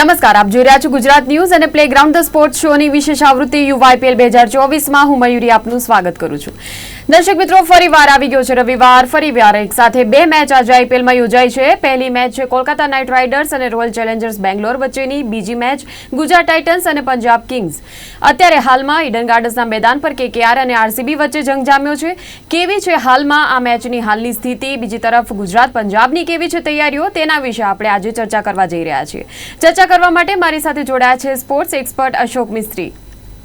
નમસ્કાર, આપ જોઈ રહ્યા છો ગુજરાત ન્યૂઝ અને પ્લેગ્રાઉન્ડ ધ સ્પોર્ટ્સ શોની વિશેષ આવૃત્તિ યુવાઈપીએલ બે હજાર ચોવીસમાં હું મયુરી આપનું સ્વાગત કરું છું. દર્શક મિત્રો ફરીવાર આવી ગયો છે રવિવાર. ફરીવાર એક સાથે બે મેચ આજે આઈપીએલમાં યોજાઈ છે. પહેલી મેચ છે કોલકાતા નાઇટ રાઇડર્સ અને રોયલ ચેલેન્જર્સ બેંગ્લોર વચ્ચેની. બીજી મેચ ગુજરાત ટાઇટન્સ અને પંજાબ કિંગ્સ. અત્યારે હાલમાં ઈડન ગાર્ડન્સના મેદાન પર કેકેઆર અને આરસીબી વચ્ચે જંગ જામ્યો છે. કેવી છે હાલમાં આ મેચની હાલની સ્થિતિ? બીજી તરફ ગુજરાત પંજાબની કેવી છે તૈયારીઓ? તેના વિશે આપણે આજે ચર્ચા કરવા જઈ રહ્યા છીએ. ચર્ચા કરવા માટે મારી સાથે જોડાયા છે સ્પોર્ટ્સ એક્સપર્ટ અશોક મિસ્ત્રી.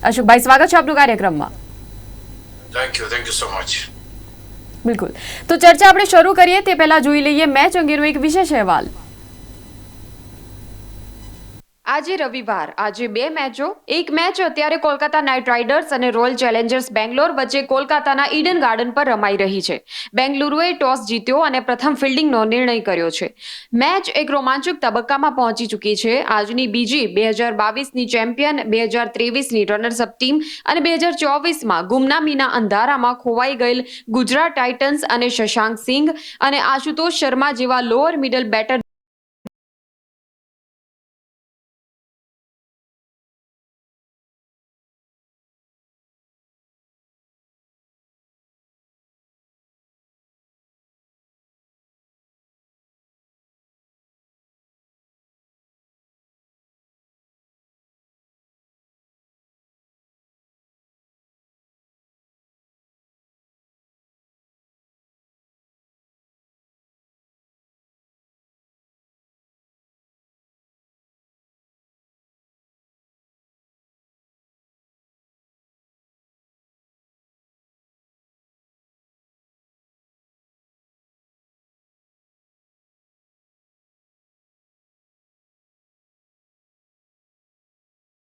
અશોકભાઈ, સ્વાગત છે આપનું કાર્યક્રમમાં. Thank you thank you so much બિલકુલ. તો ચર્ચા આપણે શરૂ કરીએ, તે પહેલા જોઈ લઈએ મેચ અંગેનો એક વિશેષ અહેવાલ. આજે રવિવાર, આજે બે મેચો. એક મેચ અત્યારે કોલકાતા નાઇટ રાઇડર્સ અને રોયલ ચેલેન્જર્સ બેંગ્લોર વચ્ચે કોલકાતાના ઈડન ગાર્ડન પર રમાઈ રહી છે. બેંગલુરુએ ટોસ જીત્યો અને પ્રથમ ફિલ્ડિંગનો નિર્ણય કર્યો છે. મેચ એક રોમાંચક તબક્કામાં પહોંચી ચૂકી છે. આજની બીજી બે હજાર બાવીસની ચેમ્પિયન, બે હજાર ત્રેવીસની રનર્સઅપ ટીમ અને બે હજાર ચોવીસમાં ગુમનામીના અંધારામાં ખોવાઈ ગયેલ ગુજરાત ટાઇટન્સ અને શશાંક સિંઘ અને આશુતોષ શર્મા જેવા લોઅર મિડલ બેટર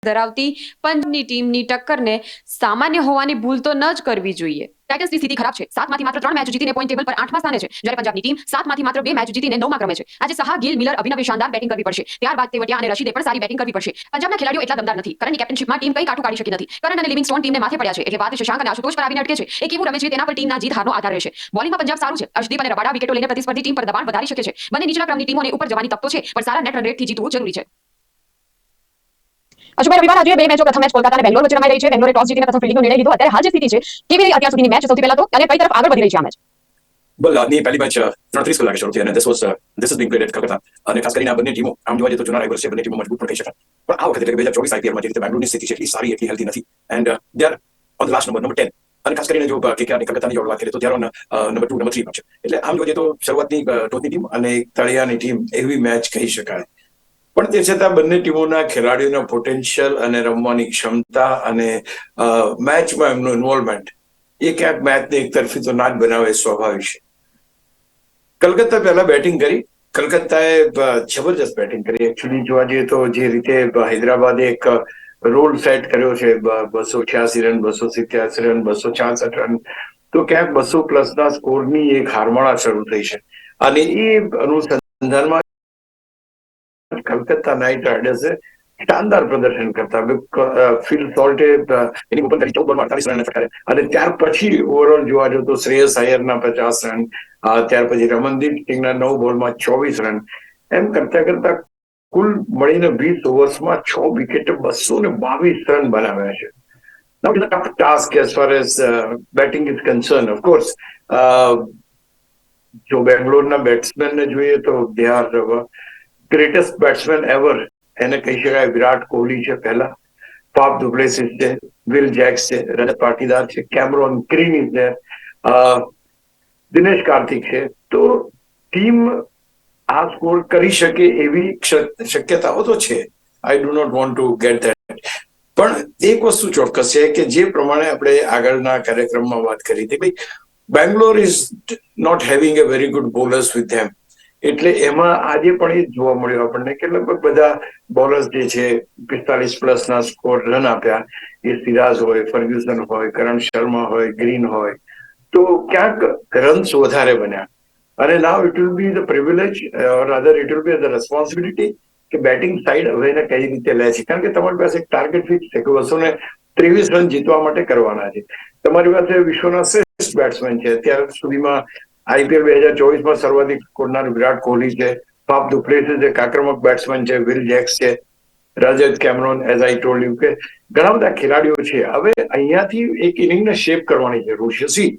ધરાવતી પંચની ટીમની ટક્કરને સામાન્ય હોવાની ભૂલ તો ન જ કરવી જોઈએ. ટાઇટન્સની સ્થિતિ ખરાબ છે. સાતમાંથી માત્ર ત્રણ મેચ જીતીને પોઈન્ટ ટેબલ પર આઠમા સ્થાને છે. જ્યારે પંજાબની ટીમ સાતમાંથી માત્ર બે મેચ જીતીને નવમા ક્રમે છે. આજે સહા ગિલ મિલર અભિનવે શાનદાર બેટિંગ કરવી પડશે. ત્યારબાદ તેવટિયા અને રશીદે પણ સારી બેટિંગ કરવી પડશે. પંજાબના ખેલાડીઓ એટલા દમદાર નથી. કરણની કેપ્ટનશીપમાં ટીમ કઈ કાઠું કાઢી શકી નથી. કરણ અને લિવિંગસ્ટોન ટીમને માથે પડ્યા છે. એટલે વાત શશાંક અને આશુતોષ પર આવીને અટકે છે. એ કેવું રમે છે તેના પર ટીમના જીત હારનો આધાર રહેશે. બોલિંગમાં પંજાબ સારું છે. અર્શદીપ અને રબાડા વિકેટો લઈને પ્રતિસ્પર્ધી ટીમ પર દબાણ વધારી શકે છે. બંને નીચલા ક્રમની ટીમોને ઉપર જવાની તક છે, પણ સારા નેટ રન રેટથી જીતવું જરૂરી છે. અશુભાઈ રવિવાર આજે બે મેચો પ્રથમ મેચ કોલકાતા અને બેંગ્લોર વચ્ચે રમાઈ રહી છે. બેંગ્લોરે ટોસ જીતીને પ્રથમ ફિલ્ડિંગનો નિર્ણય લીધો. અત્યારે હાલ જે સ્થિતિ છે, કેવી રહી અત્યાર સુધીની મેચ સૌથી પહેલા તો? અને કઈ તરફ આગળ વધી રહી છે આ મેચ વેલ આજની પહેલી મેચ ત્રણત્રીસ કલાકે શરૂ થઈ અને this was this is being played Calcutta અને ખાસ કરીને આ બંને ટીમો, આમ જોવા જઈએ તો જૂના રાઇવલ્સ છે, બંને ટીમો મજબૂત પણ કહી શકાય. પણ આ વખતે કે બે હજાર ચોવીસ આઈપીએલમાં જે રીતે બેંગ્લોરની સ્થિતિ છે, એટલી સારી, એટલી હેલ્ધી નથી. And they are on last number number ten અને ખાસ કરીને જો કેકેઆર અને કલકત્તાની જોડ વાત કરીએ તો ત્યારે નંબર ટુ નંબર થ્રી છે. એટલે આમ જોઈએ તો શરૂઆતની ટોચની ટીમ અને તળિયાની ટીમ એવી મેચ કહી શકાય. પણ તે છતાં બંને ટીમોના ખેલાડીઓના પોટેન્શિયલ અને રમવાની ક્ષમતા અને મેચમાં એમનું ઇન્વોલ્વમેન્ટ એ ક્યાંક મેચને એક તરફી તો ના જ બનાવે સ્વાભાવિક છે. કલકત્તા પહેલા બેટિંગ કરી. કલકત્તાએ જબરજસ્ત બેટિંગ કરી. એકચ્યુઅલી જોવા જઈએ તો જે રીતે હૈદરાબાદે એક રોલ સેટ કર્યો છે બસો છ્યાસી રન, બસો સિત્યાસી રન, બસો છાસઠ રન. તો ક્યાંક બસો પ્લસના સ્કોરની એક હારમાળા શરૂ થઈ છે. અને એ અનુસંધાનમાં કલકત્તા નાઇટ રાઇડર્સે શાનદાર પ્રદર્શન કરતા ફિલ સોલ્ટે એની ઉપર ચૌદ બોલમાં અડતાલીસ રન ફટકારે અને ત્યાર પછી ઓવરઓલ જોવા જઈએ તો શ્રેયસ અયરના પચાસ રન ત્યાર પછી રમનદીપ સિંહના નવ બોલમાં ચોવીસ રન એમ કરતા કરતા કુલ મળીને વીસ ઓવર્સમાં છ વિકેટ બસો ને બાવીસ રન બનાવ્યા છે Now it's a tough task as far as uh, batting is concerned. Of જો બેંગ્લોરના બેટ્સમેનને જોઈએ તો they are greatest batsman ever એને કહી શકાય વિરાટ કોહલી છે પહેલા, પાપ ડુપ્લેસિસ છે વિલ જેક્સ છે, રજત પાટીદાર છે કેમરોન ક્રીની છે દિનેશ કાર્તિક છે. તો ટીમ આ સ્કોર કરી શકે એવી શક્યતાઓ તો છે. I do not want to get that પણ એક વસ્તુ ચોક્કસ છે કે જે પ્રમાણે આપણે આગળના કાર્યક્રમમાં વાત કરી હતી, ભાઈ Bangalore is not having a very good bowlers with them એટલે એમાં આજે પણ એ જોવા મળ્યું આપણને કે લગભગ બધા બોલર્સ જે છે, પિસ્તાલીસ પ્લસ ના સ્કોર રન આપ્યા. એ સિરાજ હોય, ફર્ગ્યુસન હોય, કરણ શર્મા હોય, ગ્રીન હોય. તો ક્યાંક રન્સ વધારે બન્યા. અને now it will be the privilege rather it will be the responsibility કે બેટિંગ સાઈડ હવે એને કઈ રીતે લે છે. કારણ કે તમારી પાસે એક ટાર્ગેટ ફિક્સ છે કે બસો ને ત્રેવીસ રન જીતવા માટે કરવાના છે. તમારી પાસે વિશ્વના શ્રેષ્ઠ બેટ્સમેન છે. અત્યાર સુધીમાં આઈપીએલ બે હજાર ચોવીસમાં સર્વાધિક સ્કોરનાર વિરાટ કોહલી છે. ફાફ ડુપ્લેસિસ એક આક્રમક બેટ્સમેન છે વિલ જેક્સ છે Rajat Cameron as I told you કે ઘણા બધા ખેલાડીઓ છે. હવે અહીંયાથી એક ઇનિંગને શેપ કરવાની જરૂર છે. સી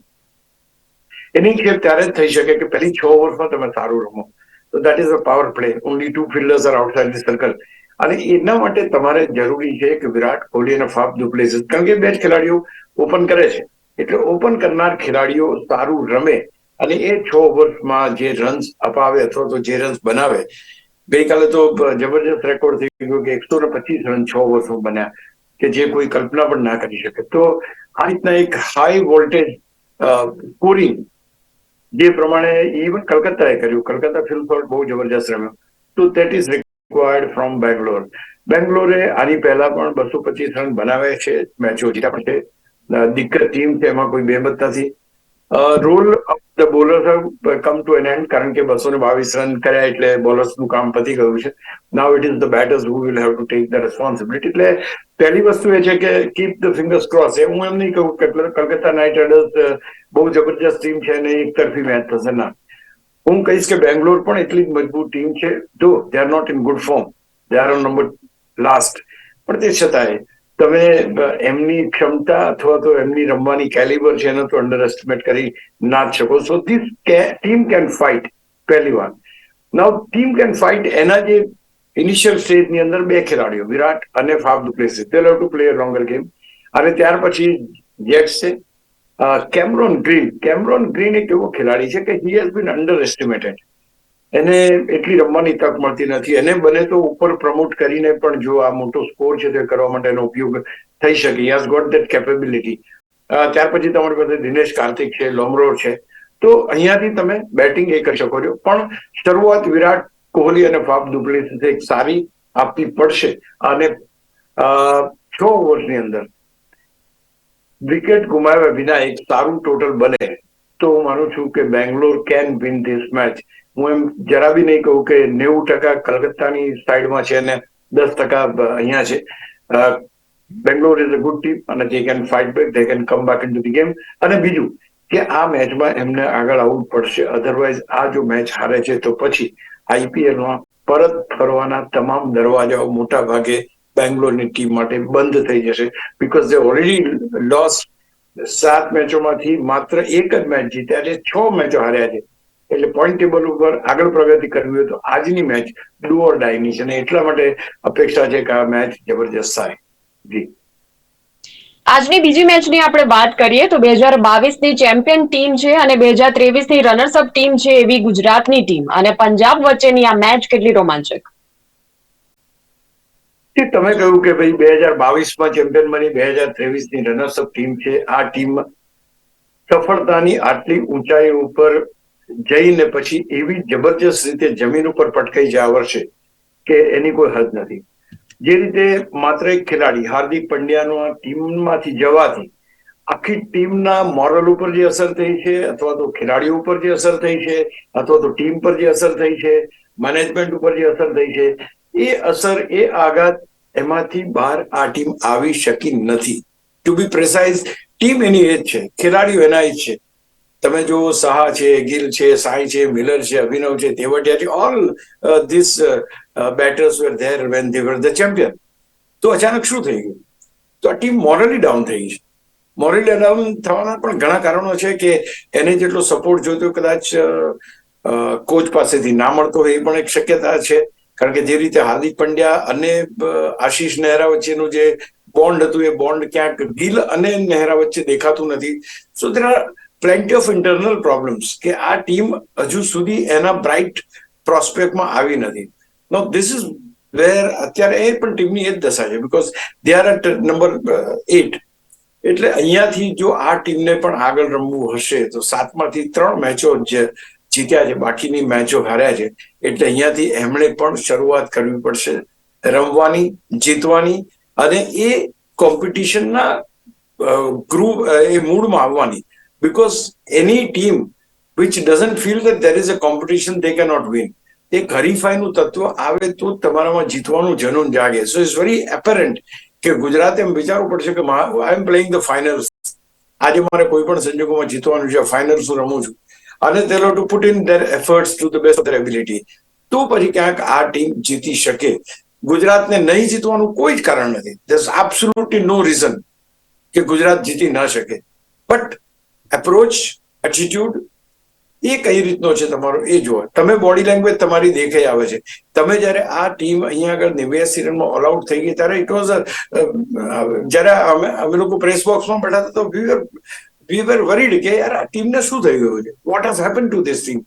ઇનિંગ શેપ ત્યારે જ થઈ શકે કે પહેલી છ ઓવર્સમાં તમે સારું રમો. તો that is a power play only two fielders are outside the circle અને એના માટે તમારે જરૂરી છે કે વિરાટ કોહલી અને ફાફ ડુપ્લેસિસ કારણ કે બે જ ખેલાડીઓ ઓપન કરે છે. એટલે ઓપન કરનાર ખેલાડીઓ સારું રમે. અને એ છ ઓવર્સમાં જે રન્સ અપાવે અથવા તો જે રન્સ બનાવે, ગઈકાલે તો જબરજસ્ત રેકોર્ડ થઈ ગયો કે એકસો ને પચીસ રન છ ઓવર્સમાં બન્યા, કે જે કોઈ કલ્પના પણ ના કરી શકે. તો આ રીતના એક હાઈ વોલ્ટેજ સ્કોરિંગ જે પ્રમાણે ઇવન કલકત્તાએ કર્યું. કલકત્તા ફિલ્મ બહુ જબરજસ્ત રમ્યો. તો that is required from Bangalore બેંગ્લોરે આની પહેલા પણ બસો પચીસ રન બનાવે છે મેચો જીતા પણ છે. દિગ્ગજ ટીમ છે, એમાં કોઈ બેમત નથી. Role of the bowlers come to an end કારણ કે બસો ને બાવીસ રન કર્યા એટલે બોલર્સનું કામ પતી ગયું છે. Now it is the batters who will have to take the responsibility એટલે પહેલી વસ્તુ એ છે કે કીપ ધ ફિંગર્સ ક્રોસ એ હું એમ નહીં કહું કે કલકત્તા નાઇટ રાઇડર્સ બહુ જબરજસ્ત ટીમ છે અને એક તરફી મેચ થશે ના. હું કહીશ કે બેંગ્લોર પણ એટલી જ મજબૂત ટીમ છે. જો they are not in good form they are on number last પણ તે છતાંય તમે એમની ક્ષમતા અથવા તો એમની રમવાની કેલિબર છે એનો તો અંડર એસ્ટિમેટ કરી ના જ શકો. So this team can fight પહેલી વાત. નાવ ટીમ કેન ફાઇટ એના જે ઇનિશિયલ સ્ટેજની અંદર બે ખેલાડીઓ, વિરાટ અને Faf du Plessis they love to play longer game અને ત્યાર પછી જેક્સ છે. કેમરોન ગ્રીન કેમરોન ગ્રીન એક એવો ખેલાડી છે કે he has been underestimated એને એટલી રમવાની તક મળતી નથી. એને બને તો ઉપર પ્રમોટ કરીને પણ જો આ મોટો સ્કોર છે તે કરવા માટે એનો ઉપયોગ થઈ શકે. યસ ગોટ દેટ કેપેબિલિટી ત્યાર પછી તમારી પાસે દિનેશ કાર્તિક છે લોમરો છે. તો અહીંયાથી તમે બેટિંગ એ કરી શકો છો. પણ શરૂઆત વિરાટ કોહલી અને ફાફ ડુપ્લેસિસ એક સારી આપવી પડશે. અને છ ઓવર્સની અંદર વિકેટ ગુમાવ્યા વિના એક સારું ટોટલ બને. તો હું માનું છું કે Bangalore can win this match હું એમ જરા બી નહીં કહું કે નેવું ટકા કલકત્તાની સાઈડમાં છે અને દસ ટકા અહીંયા છે. Bangalore is a good team અને they can fight back they can come back in the game અને બીજું કે આ મેચમાં એમને આગળ આવવું પડશે. અધરવાઇઝ આ જો મેચ હારે છે તો પછી આઈપીએલમાં પરત ફરવાના તમામ દરવાજાઓ મોટા ભાગે બેંગ્લોરની ટીમ માટે બંધ થઈ જશે. બીકોઝ દે ઓલરેડી લોસ સાત મેચોમાંથી માત્ર એક જ મેચ જીત્યા છે. છ મેચો હાર્યા છે. એટલે પોઈન્ટ ટેબલ ઉપર આગળ પ્રગતિ કરવી હોય તો આજની મેચ ડુ ઓર ડાયની છે અને એટલા માટે અપેક્ષા છે કે આ મેચ જબરજસ્ત થાય જી. આજની બીજી મેચની આપણે વાત કરીએ તો બે હજાર બાવીસની ચેમ્પિયન ટીમ છે અને બે હજાર ત્રેવીસની રનર્સઅપ ટીમ છે એવી ગુજરાતની ટીમ અને પંજાબ વચ્ચેની આ મેચ કેટલી રોમાંચક? તમે કહ્યું કે ભાઈ બે હજાર બાવીસમાં ચેમ્પિયન બની બે હજાર ત્રેવીસની રનર્સઅપ ટીમ છે. આ ટીમ સફળતાની આટલી ઊંચાઈ ઉપર જઈને પછી એવી જબરજસ્ત રીતે જમીન ઉપર પટકાઈ જાય વર્ષે કે એની કોઈ હદ નથી. જે રીતે માત્ર એક ખેલાડી, હાર્દિક પંડ્યાનો ટીમમાંથી જવાથી આખી ટીમના મોરલ ઉપર જે અસર થઈ છે, અથવા તો ખેલાડીઓ ઉપર જે અસર થઈ છે, અથવા તો ટીમ પર જે અસર થઈ છે, મેનેજમેન્ટ ઉપર જે અસર થઈ છે, એ અસર, એ આઘાત એમાંથી બહાર આ ટીમ આવી શકી નથી. ટુ બી પ્રેસાઇઝ ટીમ એની એજ છે, ખેલાડીઓ એના એજ છે. તમે જો સાહા છે, ગિલ છે, સાઈ છે મિલર છે, અભિનવ છે, તેવટિયા છે all this batters were there when they were the champion તો અચાનક શું થઈ ગયું? તો આ ટીમ મોરલી ડાઉન થઈ છે. મોરલી ડાઉન થવાના પણ ઘણા કારણો છે કે એને જેટલો સપોર્ટ જોઈતો કદાચ કોચ પાસેથી ના મળતો હોય એ પણ એક શક્યતા છે. કારણ કે જે રીતે હાર્દિક પંડ્યા અને આશીષ નહેરા વચ્ચેનું જે બોન્ડ હતું, એ બોન્ડ ક્યાંક ગિલ અને નહેરા વચ્ચે દેખાતું નથી. So there plenty of internal problems કે આ ટીમ હજુ સુધી એના બ્રાઇટ પ્રોસ્પેક્ટમાં આવી નથી. નો ધીસ ઇઝ વેર અત્યારે એ પણ ટીમની એ જ દશા છે because they are at number eight એટલે અહીંયાથી જો આ ટીમને પણ આગળ રમવું હશે, તો સાતમાંથી ત્રણ મેચો જે જીત્યા છે, બાકીની મેચો હાર્યા છે, એટલે અહીંયાથી એમણે પણ શરૂઆત કરવી પડશે રમવાની, જીતવાની, અને એ કોમ્પિટિશનના ગ્રુપ એ મૂળમાં આવવાની. Because any team which doesn't feel that there is a competition, they cannot win. એક હરીફાઈનું તત્વ આવે તો તમારામાં જીતવાનું જનૂન જાગે. સો ઇઝ વેરી એપરન્ટ કે ગુજરાતે એમ વિચારવું પડશે કે I am playing the finals આજે મારે કોઈ પણ સંજોગોમાં જીતવાનું છે ફાઇનલ્સ હું રમું છું. અને તે have put in their their to the best of their ability. તો પછી ક્યાંક આ ટીમ જીતી શકે. ગુજરાતને નહીં જીતવાનું કોઈ જ કારણ નથી. ધસ એબ્સોલ્યુટલી નો રીઝન કે ગુજરાત જીતી ન શકે. બટ એપ્રોચ એટીટ્યુડ એ કઈ રીતનો છે તમારો? એ જુઓ. તમે બોડી લેંગ્વેજ તમારી દેખાઈ આવે છે. તમે જ્યારે આ ટીમ અહીંયા આગળ નેવ્યાસી રનમાં ઓલ આઉટ થઈ ગઈ, ત્યારે ઇટ વોઝ જ્યારે અમે અમે લોકો પ્રેસ બોક્સમાં બેઠા હતા તો વી વી વેર વરીડ કે યાર આ ટીમને શું થઈ ગયું છે? What has happen to this team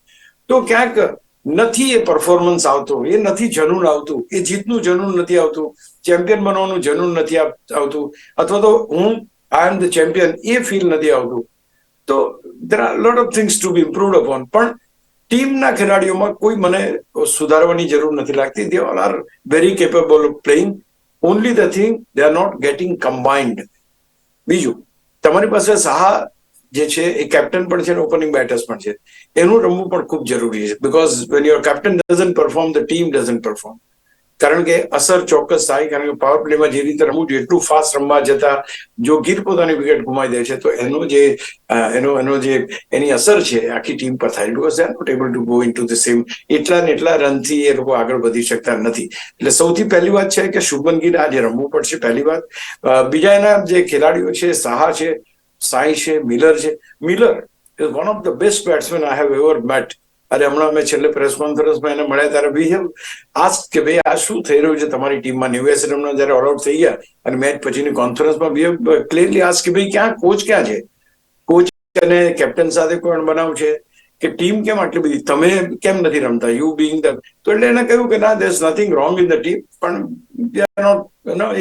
તો ક્યાંક નથી એ પરફોર્મન્સ આવતો, એ નથી જનૂન આવતું, એ જીતનું જનૂન નથી આવતું ચેમ્પિયન બનવાનું જનૂન નથી આવતું. અથવા તો હું આઈ એમ ધ ચેમ્પિયન એ ફીલ નથી આવતું. તો there are lot of things to be improved upon પણ ટીમના ખેલાડીઓમાં કોઈ મને સુધારવાની જરૂર નથી લાગતી. They all are very capable of playing only the thing they are not getting combined બીજું, તમારી પાસે સાહા જે છે, એ કેપ્ટન પણ છે અને ઓપનિંગ બેટર્સ પણ છે. એનું રમવું પણ ખૂબ જરૂરી છે. Because when your captain doesn't perform the team doesn't perform કારણ કે અસર ચોક્કસ થાય, કારણ કે પાવર પ્લેમાં જે રીતે રમવું જોઈએ, એટલું ફાસ્ટ રમવા જતા જો ગીર પોતાની વિકેટ ગુમાવી દે છે, તો એનો જે એનો એનો જે એની અસર છે આખી ટીમ પર થાય. Because they are not able to go in to the same એટલા ને એટલા રનથી એ લોકો આગળ વધી શકતા નથી. એટલે સૌથી પહેલી વાત છે કે શુભમન ગીર આજે રમવું પડશે, પહેલી વાત. બીજા એના જે ખેલાડીઓ છે, સાહા છે, સાઈ છે, મિલર છે. Miller is one of the best batsman I have ever met અરે હમણાં અમે છેલ્લે પ્રેસ કોન્ફરન્સમાં એને મળ્યા ત્યારે વી હેવ આસ્ક કે ભાઈ, આ શું થઈ રહ્યું છે તમારી ટીમમાં નેવ્યાસી રનનો જ્યારે ઓલ આઉટ થઈ ગયા અને મેચ પછીની કોન્ફરન્સમાં વી હેવ ક્લિયરલી આસ્ક કે ભાઈ, ક્યાં કોચ ક્યાં છે? કોચ અને કેપ્ટન સાથે કોણ બનાવ છે? કે ટીમ કેમ આટલી બધી? તમે કેમ નથી રમતા? યુ બિંગ ધ તો એટલે એને કહ્યું કે ના there nothing wrong in the team પણ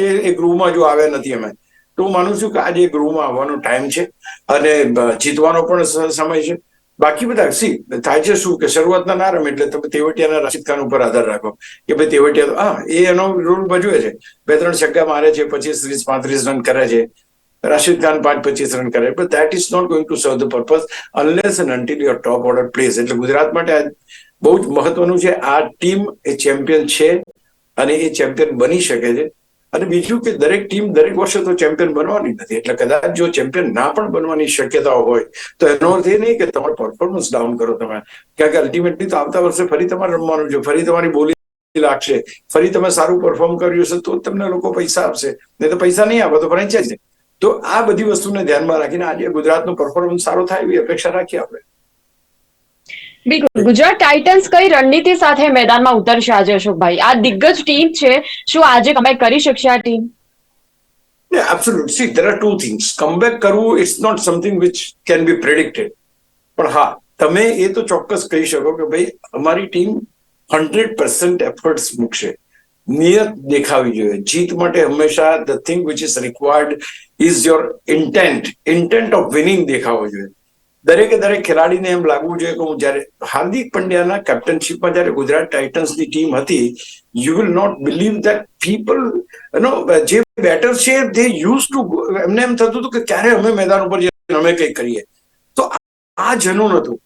એ એ ગૃહમાં જો આવ્યા નથી અમે તો હું માનું છું કે આજે એ ગૃહમાં આવવાનો ટાઈમ છે અને જીતવાનો પણ સમય છે. બાકી બધા સી થાય છે શું કે શરૂઆતના ના રમે એટલે તમે તેવટિયાના રાશિદ ખાન ઉપર આધાર રાખો. કે ભાઈ તેવટિયા હા, એ એનો રોલ ભજવે છે. બે, ત્રણ છગ્ગા મારે છે, પચીસ, ત્રીસ, પાંત્રીસ રન કરે છે. રાશિદ ખાન પાંચ, પચીસ રન કરે. But that is not going to serve the purpose unless and until your top order place એટલે ગુજરાત માટે બહુ જ મહત્વનું છે. આ ટીમ એ ચેમ્પિયન છે અને એ ચેમ્પિયન બની શકે છે. અને બીજું કે દરેક ટીમ દરેક વર્ષે તો ચેમ્પિયન બનવાની નથી. એટલે કદાચ જો ચેમ્પિયન ના પણ બનવાની શક્યતાઓ હોય, તો એનો અર્થ એ નહીં કે તમારું પરફોર્મન્સ ડાઉન કરો તમે. કારણ કે અલ્ટિમેટલી તો આવતા વર્ષે ફરી તમારે રમવાનું છે, ફરી તમારી બોલી લાગશે, ફરી તમે સારું પરફોર્મ કર્યું હશે, તો તમને લોકો પૈસા આપશે. નહીં તો પૈસા નહીં આપે, તો ફ્રેન્ચાઇઝી તો આ બધી વસ્તુને ધ્યાનમાં રાખીને આજે ગુજરાતનું પરફોર્મન્સ સારો થાય એવી અપેક્ષા રાખીએ આપણે. બિલકુલ. ગુજરાત ટાઇટન્સ કઈ રણનીતિ સાથે મેદાનમાં ઉતરશે આજે અશોકભાઈ? આ દિગ્ગજ ટીમ છે. શું આજે કમેક કરી શકશે આ team? Yeah, absolutely. See, there are two things. Comeback કરવું it's not something which can be predicted. પણ હા તમે એ તો ચોક્કસ કહી શકો કે ભાઈ અમારી ટીમ હંડ્રેડ પર્સન્ટ એફર્ટ્સ મૂકશે. નિયત દેખાવી જોઈએ. જીત માટે હંમેશા the thing which is required is your intent intent of winning દેખાવો જોઈએ. દરેકે દરેક ખેલાડીને એમ લાગવું જોઈએ કે હું જ્યારે હાર્દિક પંડ્યાના કેપ્ટનશીપમાં જ્યારે ગુજરાત ટાઇટન્સની ટીમ હતી you will not believe that people know જે બેટર છે તે યુઝ ટુ એમને એમ થતું હતું કે ક્યારે અમે મેદાન ઉપર જઈએ અમે કંઈક કરીએ. તો આ જનૂન હતું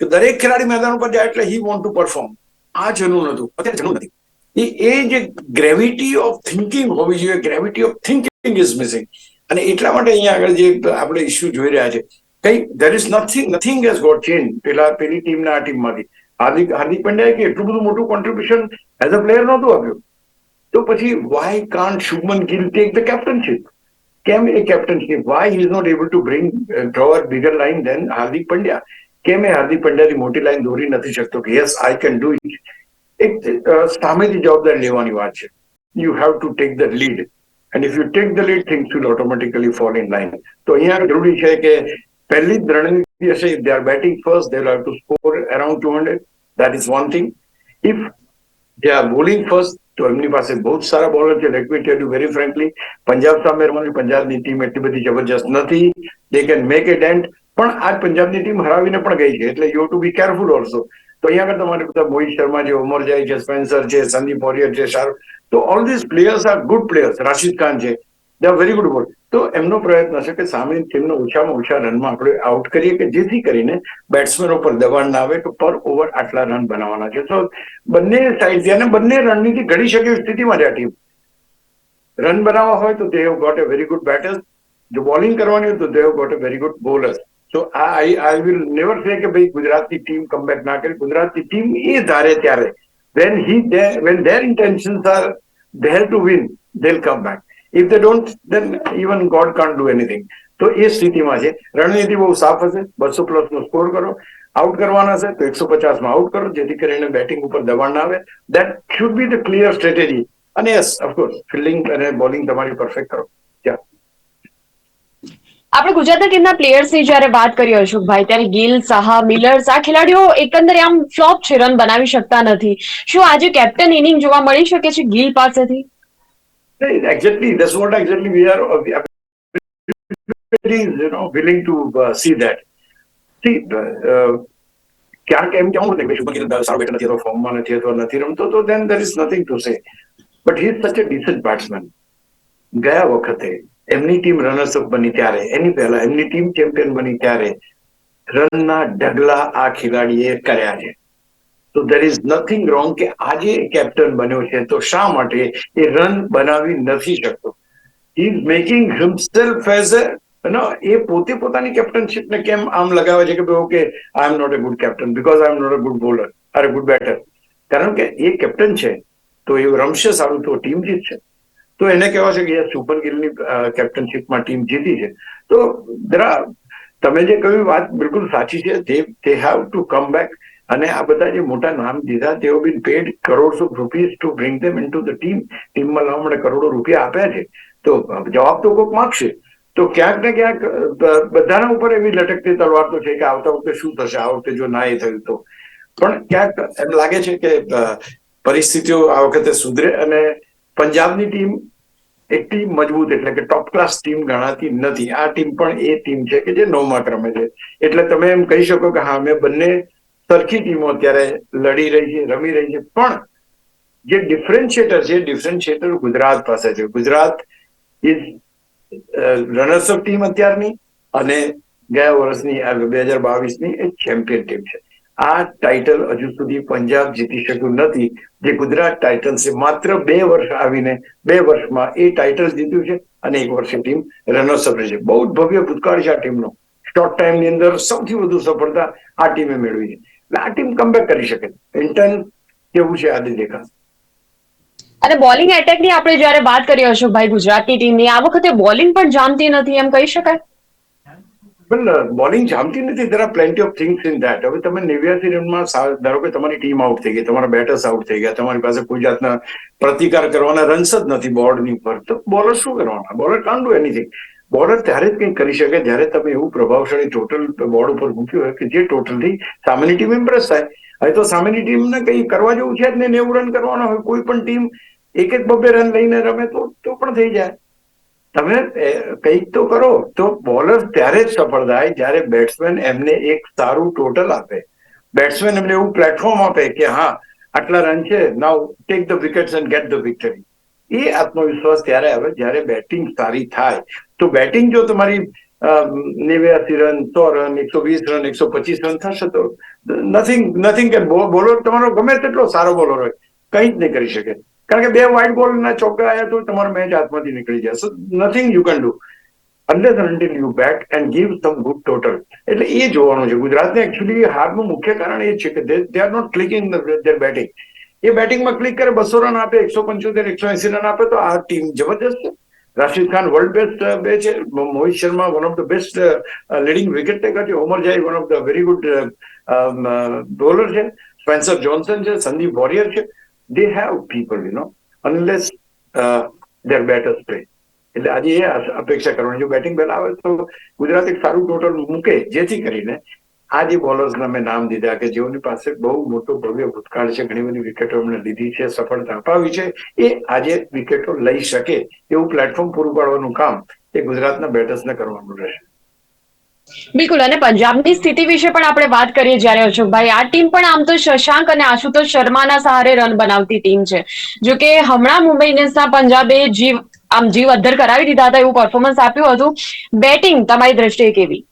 કે દરેક ખેલાડી મેદાન ઉપર જાય એટલે હી વોન્ટ ટુ પરફોર્મ આ જનૂન હતું. અત્યારે જનૂન નથી. એ જે ગ્રેવિટી ઓફ થિંકિંગ હોવી જોઈએ gravity of thinking is missing અને એટલા માટે અહીંયા આગળ જે આપણે ઇસ્યુ જોઈ રહ્યા છે કઈ there is nothing nothing has got change પેલા, પેલી ટીમના આ ટીમમાંથી હાર્દિક હાર્દિક પંડ્યાએ કે એટલું બધું મોટું કોન્ટ્રીબ્યુશન એઝ અ પ્લેયર નહોતું આપ્યું. તો પછી why can't Shubman Gill take the captaincy કેમ એ captaincy why is not able to bring draw a bigger line than Hardik Pandya? કેમ એ હાર્દિક પંડ્યાની મોટી લાઈન દોરી નથી શકતો કે yes I can do it એક સામેથી જવાબદારી લેવાની વાત છે. You have to take the lead and if you take the lead things will automatically fall in line તો અહીંયા જરૂરી છે કે પહેલી જ રણનીતિ હશે they are batting first they have to score around two hundred that is one thing if they are bowling first તો એમની પાસે બહુ જ સારા બોલર છે. Let me tell you very frankly Punjab સામે રમવાની, પંજાબની ટીમ એટલી બધી જબરજસ્ત નથી. They can make a dent પણ આજ પંજાબની ટીમ હરાવીને પણ ગઈ છે. એટલે you to be careful also તો અહીંયા આગળ તમારે બધા મોહિત શર્મા છે, ઉમર જાય છે, સ્પેન્સર છે, સંદીપ વોરિયર છે, શાહરૂખ. તો all this players are good players Rashid Khan છે. દે આર વેરી ગુડ બોલ તો એમનો પ્રયત્ન છે કે સામેની ટીમને ઓછામાં ઓછા રનમાં આપણે આઉટ કરીએ કે જેથી કરીને બેટ્સમેનો પર દબાણ ના આવે તો પર ઓવર આટલા રન બનાવવાના છે. તો બંને સાઈડ અને બંને રણનીતિ ઘડી શકે સ્થિતિમાં છે આ ટીમ રન બનાવવા હોય તો they have got a very good batters જો બોલિંગ કરવાની હોય તો they have got a very good bowlers તો આ આઈ આઈ વિલ નેવર સે કે ભાઈ ગુજરાતની ટીમ કમબેક ના કરે. ગુજરાતની ટીમ એ ધારે ત્યારે. When he when their intentions are there to win they'll come come back they don't then even God can't do anything તો એ સ્થિતિમાં છે. રણનીતિ બહુ સાફ હશે. બસો પ્લસ નો સ્કોર કરો. આઉટ કરવાના છે, તો એકસો પચાસમાં આઉટ કરો, જેથી કરીને બેટિંગ ઉપર દબાણ ના આવે. That should be the clear strategy અને યસ ઓફકોર્સ ફિલ્ડિંગ અને બોલિંગ તમારી પરફેક્ટ કરો. આપણે ગુજરાતના ટીમના પ્લેયર્સની જ્યારે વાત કરીએ, અશોકભાઈ, ત્યારે ગિલ, સાહા, મિલર્સ, આ ખેલાડીઓ એકંદરે આમ ફ્લોપ છે, રન બનાવી શકતા નથી. શું આજે કેપ્ટન ઇનિંગ જોવા મળી શકે છે ગિલ પાસેથી? Exactly, that's what exactly we are, uh, we are you know, uh, uh, કેવું નથી કે શુભમન ગિલ સારો બેટર નથી અથવા ફોર્મમાં નથી નથી રમતો is he is such a decent batsman. ગયા વખતે એમની ટીમ રનર્સ અપ બની ત્યારે એની પહેલા એમની ટીમ ચેમ્પિયન બની ત્યારે રનના ઢગલા આ ખેલાડીએ કર્યા છે તો દેર ઇઝ નથિંગ રોંગ કે આજે કેપ્ટન બન્યો છે, તો શા માટે એ રન બનાવી નથી શકતો? Is making himself as no એ પોતે પોતાની કેપ્ટનશીપ ને કેમ આમ લગાવે છે કે ભાઈ okay I am not a good captain because I am not a good bowler or good batter કારણ કે એ કેપ્ટન છે, તો એ રમશે સારું તો ટીમ જીતશે તો એને કહેવા છે કે યસ સુપર ગિલની કેપ્ટનશીપમાં ટીમ જીતી છે. તો જરા, તમે જે કહ્યું વાત બિલકુલ સાચી છે. They they have to come back અને આ બધા જે મોટા નામ દીધા, તેઓ be paid crores of rupees to bring them into the team ટીમમાં લાવવા કરોડો રૂપિયા આપ્યા છે. તો જવાબ તો કોઈક માગશે. તો ક્યાંક ને ક્યાંક બધાના ઉપર એવી લટકતી તલવાર તો છે કે આવતા વખતે શું થશે, આ વખતે જો ના એ થયું તો. પણ ક્યાંક એમ લાગે છે કે પરિસ્થિતિઓ આ વખતે સુધરે અને પંજાબની ટીમ એટલી મજબૂત એટલે કે ટોપ ક્લાસ ટીમ ગણાતી નથી. આ ટીમ પણ એ ટીમ છે કે જે નવમા ક્રમે છે. એટલે તમે એમ કહી શકો કે હા અમે બંને સરખી ટીમો અત્યારે લડી રહી છે, રમી રહી છે. પણ જે ડિફરન્શિએટર છે ડિફરન્શિએટર ગુજરાત પાસે છે. Gujarat is runners of team અત્યારની અને ગયા વર્ષની બે હજાર બાવીસની એ ચેમ્પિયન ટીમ છે. આ ટાઇટલ હજુ સુધી પંજાબ જીતી શક્યું નથી. જે ગુજરાત ટાઇટલ છે, માત્ર બે વર્ષ આવીને, બે વર્ષમાં એ ટાઇટલ જીત્યું છે અને એક વર્ષે ટીમ રનર્સ અપ રહી છે. બહુ ભવ્ય ભૂતકાળ છે આ ટીમનો શોર્ટ ટાઈમની અંદર સૌથી વધુ સફળતા આ ટીમે મેળવી છે. આ ટીમ કમબેક કરી શકે. ઇન્ટર્ન કેવું છે આદિ દેખા અને બોલિંગ એટેકની આપણે જ્યારે વાત કરીએ અશોકભાઈ ગુજરાતની ટીમની આ વખતે બોલિંગ પણ જામતી નથી એમ કહી શકાય? પણ બોલિંગ જામતી નથી. There are of of things in that. હવે તમે નેવ્યાસી રનમાં ધારો કે તમારી ટીમ આઉટ થઈ ગઈ તમારા બેટર્સ આઉટ થઈ ગયા તમારી પાસે કોઈ જાતના પ્રતિકાર કરવાના રન્સ જ નથી બોર્ડની ઉપર. તો બોલર શું કરવાના? બોલર કાન ડુ એનીથિંગ બોલર ત્યારે જ કંઈક કરી શકે, જ્યારે તમે એવું પ્રભાવશાળી ટોટલ બોર્ડ ઉપર મૂક્યું હોય કે જે ટોટલથી સામેની ટીમ ઇમ્પ્રેસ થાય. હવે તો સામેની ટીમને કંઈ કરવા જેવું છે જ ને નેવું રન કરવાનો હોય, કોઈ પણ ટીમ એક એક બબે રન લઈને રમે તો તો પણ થઈ જાય. તમે કંઈક તો કરો. તો બોલર ત્યારે જ સફળ થાય જ્યારે બેટ્સમેન એમને એક સારું ટોટલ આપે. બેટ્સમેન એમને એવું પ્લેટફોર્મ આપે કે હા, આટલા રન છે now take the wickets and get the victory એ આત્મવિશ્વાસ ત્યારે આવે જ્યારે બેટિંગ સારી થાય. તો બેટિંગ જો તમારી નેવ્યાસી રન, સો રન, એકસો વીસ રન, એકસો પચીસ રન થશે તો નથિંગ નથિંગ કે બોલર તમારો ગમે તેટલો સારો બોલર હોય, કંઈ જ નહીં કરી શકે. કારણ કે બે વ્હાઇટ બોલ ના ચોક્કા આવ્યા તો તમારો મેચ હાથમાંથી નીકળી જાય. Nothing you can do unless and you bat and give some good total એટલે એ જોવાનું છે. ગુજરાતને એકચ્યુઅલી હારનું મુખ્ય કારણ એ છે કે they are not clicking their batting એ બેટિંગમાં ક્લિક કરે, બસો રન આપે, એકસો પંચોતેર, એકસો એસી રન આપે તો આ ટીમ જબરદસ્ત છે. રાશિદ ખાન વર્લ્ડ બેસ્ટ બે છે Mohit Sharma one of the best leading wicket taker છે Omarzai one of the very good bowler છે સ્પેન્સર જોન્સન છે સંદીપ વોરિયર છે they have people you know unless their batter સ્પે એટલે આજે એ અપેક્ષા કરવાની જો બેટિંગ પહેલા આવે તો ગુજરાત એક સારું ટોટલ મૂકે, જેથી કરીને આ જે બોલર્સના મેં નામ દીધા કે જેઓની પાસે બહુ મોટો ભવ્ય ભૂતકાળ છે. ઘણી બધી વિકેટો એમણે લીધી છે, સફળતા અપાવી છે. એ આજે વિકેટો લઈ શકે એવું પ્લેટફોર્મ પૂરું પાડવાનું કામ એ ગુજરાતના બેટર્સને કરવાનું રહેશે. બિલકુલ, અને પંજાબની સ્થિતિ વિશે પણ આપણે વાત કરીએ જ્યારે અશોકભાઈ આ ટીમ પણ આમ તો શશાંક અને આશુતોષ શર્માના સહારે રન બનાવતી ટીમ છે. જો કે હમણાં મુંબઈ ઇન્ડિયન્સના પંજાબે જીવ, આમ જીવ અદ્ધર કરાવી દીધા હતા એવું પરફોર્મન્સ આપ્યું હતું. બેટિંગ તમારી દ્રષ્ટિએ કેવી?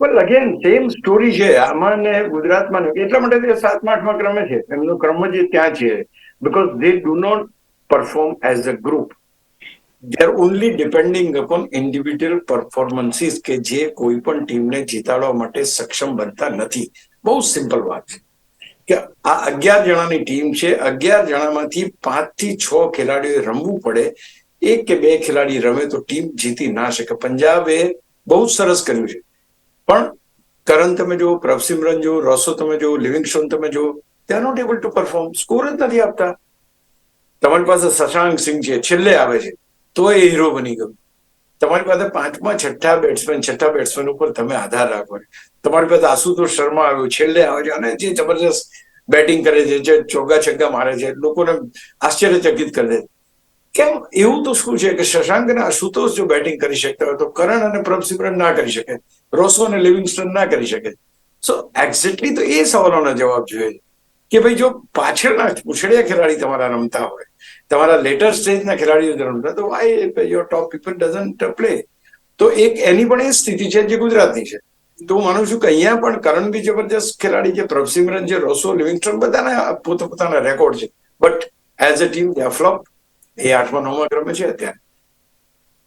પણ અગેન સેમ સ્ટોરી છે. આમાં ને ગુજરાતમાં એટલા માટે તે સાતમા આઠમા ક્રમે છે. એમનો ક્રમ જ ત્યાં છે. Because they do not perform as a group they are only depending upon individual performances કે જે કોઈ પણ ટીમને જીતાડવા માટે સક્ષમ બનતા નથી. બહુ સિમ્પલ વાત છે. કે આ અગિયાર જણાની ટીમ છે. અગિયાર જણામાંથી પાંચથી છ ખેલાડીઓ રમવું પડે. એક કે બે ખેલાડી રમે તો ટીમ જીતી ના શકે. પંજાબે બહુ સરસ કર્યું છે. પણ કરણ તમે જુઓ પ્રભસિમરન જુઓ, રોસો તમે જુઓ લિવિંગસ્ટોન તમે જુઓ they are not able to perform score જ નથી આપતા. તમારી પાસે શશાંક સિંહ છે, છેલ્લે આવે છે, તો એ હીરો બની ગયો. તમારી પાસે પાંચમા છઠ્ઠા બેટ્સમેન છઠ્ઠા બેટ્સમેન ઉપર તમે આધાર રાખો તમારી પાસે આશુતોષ શર્મા આવ્યો, છેલ્લે આવે છે, અને જે જબરજસ્ત બેટિંગ કરે છે, જે ચોગ્ગા છગ્ગા મારે છે, લોકોને આશ્ચર્યચકિત કરે છે. કેમ? એવું તો શું છે કે શશાંક અને આશુતોષ જો બેટિંગ કરી શકતા હોય, તો કરણ અને પ્રભસિમરન ના કરી શકે. રોસો અને લિવિંગસ્ટન ના કરી શકે. સો એક્ઝેક્ટલી તો એ સવાલોના જવાબ જોઈએ. કે ભાઈ જો પાછળના ઉછળ્યા ખેલાડી તમારા રમતા હોય, તમારા લેટર સ્ટેજના ખેલાડીઓ રમતા તો why your top people doesn't play તો એક એની પણ એ સ્થિતિ છે જે ગુજરાતની છે. તો હું માનું છું કે અહીંયા પણ કરણ બી જબરજસ્ત ખેલાડી છે, પ્રભસિમરન છે, રોસો, લિવિંગસ્ટન બધાના પોતપોતાના રેકોર્ડ છે. But as a team flop એ આઠમા નવમા ક્રમે છે અત્યારે.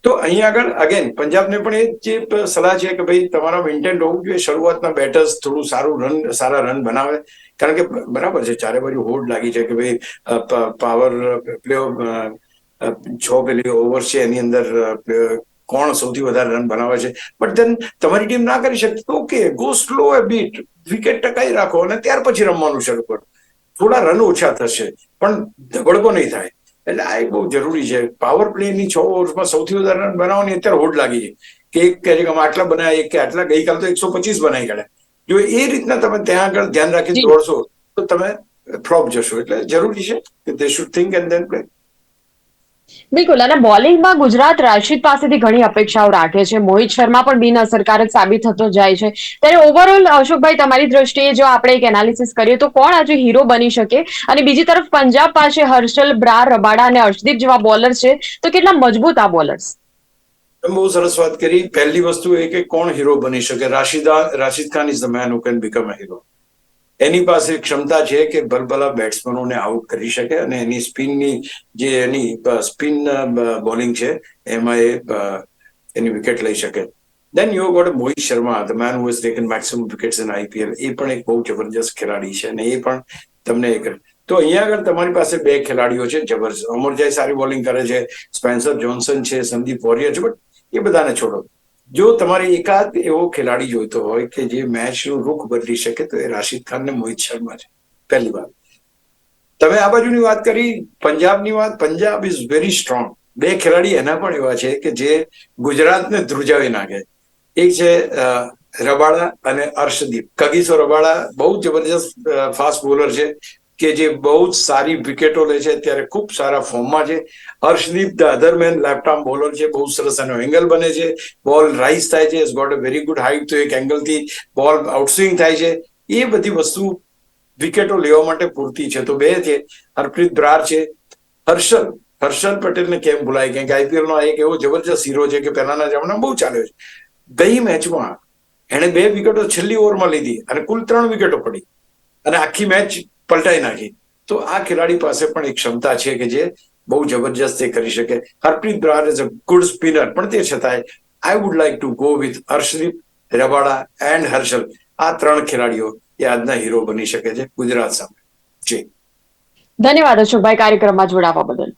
તો અહીંયા આગળ અગેન પંજાબને પણ એ જે સલાહ છે કે ભાઈ તમારો ઇન્ટેન્ટ હોવું જોઈએ, શરૂઆતના બેટર્સ થોડું સારું રન સારા રન બનાવે. કારણ કે બરાબર છે, ચારે બાજુ હોડ લાગી છે કે ભાઈ પાવર પ્લે છ પેલી ઓવર છે, એની અંદર કોણ સૌથી વધારે રન બનાવે છે. બટ ધેન તમારી ટીમ ના કરી શકતી okay go slow a bit wicket ટકાઈ રાખો અને ત્યાર પછી રમવાનું શરૂ કરો. થોડા રન ઓછા થશે, પણ ધબડકો નહીં થાય. એટલે આ એક બહુ જરૂરી છે. પાવર પ્લેની છ ઓવર્સમાં સૌથી વધારે રન બનાવવાની અત્યારે હોડ લાગી છે. કે એક કે આટલા બનાવ્યા એક કે આટલા ગઈકાલ તો એકસો પચીસ બનાવી કાઢ્યા. જો એ રીતના તમે ત્યાં આગળ ધ્યાન રાખીને દોડશો તો તમે ફ્લોપ જશો. એટલે જરૂરી છે કે they should think and then play બિલકુલ, અને બોલિંગમાં ગુજરાત રાશિદ પાસેથી ઘણી અપેક્ષાઓ રાખે છે. મોહિત શર્મા પણ બિન અસરકારક સાબિત થતો જાય છે. ત્યારે ઓવરઓલ અશોકભાઈ, તમારી દ્રષ્ટિએ જો આપણે એક એનાલિસિસ કરીએ તો કોણ આજે હીરો બની શકે? અને બીજી તરફ પંજાબ પાસે હર્ષલ બ્રાર રબાડા અને અર્શદીપ જેવા બોલર છે, તો કેટલા મજબૂત આ બોલર્સ બહુ સરસ વાત કરી. પહેલી વસ્તુ એ કે કોણ હીરો બની શકે? Rashida, Rashid Khan is the man who can become a hero એની પાસે ક્ષમતા છે કે ભલભલા બેટ્સમેનોને આઉટ કરી શકે અને એની સ્પિનની જે એની સ્પિન બોલિંગ છે, એમાં એ એની વિકેટ લઈ શકે. Then you got Mohit Sharma the man who is taken maximum wickets in IPL એ પણ એક બહુ જબરજસ્ત ખેલાડી છે અને એ પણ તમને એ કરે તો અહીંયા આગળ તમારી પાસે બે ખેલાડીઓ છે, જબરજસ્ત. અમરજાઈ સારી બોલિંગ કરે છે, સ્પેન્સર જોન્સન છે, સંદીપ વોરિયર છે, બટ એ બધાને છોડો. જો તમારે એકાદ એવો ખેલાડી જોઈતો હોય કે જે મેચનું રૂખ બદલી શકે, તો એ રાશિદ ખાન ને મોહિત શર્મા છે. પહેલી વાત. તમે આ બાજુની વાત કરી, પંજાબની વાત, પંજાબ ઇઝ વેરી સ્ટ્રોંગ બે ખેલાડી એના પણ એવા છે કે જે ગુજરાતને ધ્રુજાવી નાખે. એક છે રબાડા અને અર્શદીપ. કગીસો રબાડા બહુ જબરજસ્ત ફાસ્ટ બોલર છે. કે જે બહુ જ સારી વિકેટો લે છે, અત્યારે ખૂબ સારા ફોર્મમાં છે. Harshdeep the other man left arm bowler છે, બહુ સરસ એનો એંગલ બને છે. બોલ રાઇઝ થાય છે got a very good height તો એક એંગલથી બોલ આઉટસ્વિંગ થાય છે. એ બધી વસ્તુ વિકેટો લેવા માટે પૂરતી છે. તો બે છે, હરપ્રીત બ્રાર છે, હર્ષલ હર્ષલ પટેલને કેમ ભૂલાય? કેમ કે આઈપીએલનો એક એવો જબરજસ્ત હીરો છે કે પહેલાના જમાના બહુ ચાલ્યો છે. ગઈ મેચમાં એણે બે વિકેટો છેલ્લી ઓવરમાં લીધી અને કુલ ત્રણ વિકેટો પડી. અને આખી મેચ પલટાઈ નાખી. તો આ ખેલાડી પાસે પણ એક ક્ષમતા છે કે જે બહુ જબરજસ્ત કરી શકે. Harpreet Brar is a good spinner પણ તે છતાંય I would like to go with Harshdeep Rabada and Harshal આ ત્રણ ખેલાડીઓ એ આજના હીરો બની શકે છે ગુજરાત સામે. જી. ધન્યવાદ અશોકભાઈ કાર્યક્રમમાં જોડાવા બદલ.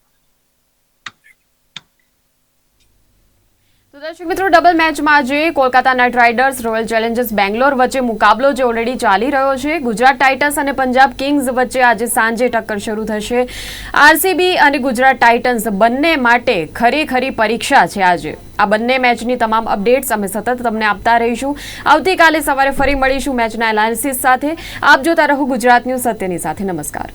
દર્શક મિત્રો. ડબલ મેચમાં આજે Kolkata Knight Riders Royal Challengers Bangalore વચ્ચે મુકાબલો જે ઓલરેડી ચાલી રહ્યો છે. ગુજરાત ટાઇટન્સ અને પંજાબ કિંગ્સ વચ્ચે આજે સાંજે ટક્કર શરૂ થશે. આરસીબી અને ગુજરાત ટાઇટન્સ બંને માટે ખરી પરીક્ષા છે આજે. આ બંને મેચની તમામ અપડેટ્સ અમે સતત તમને આપતા રહીશું. આવતીકાલે સવારે ફરી મળીશું મેચના એનાલિસિસ સાથે. આપ જોતા રહો ગુજરાત ન્યૂઝ સત્યની સાથે. નમસ્કાર.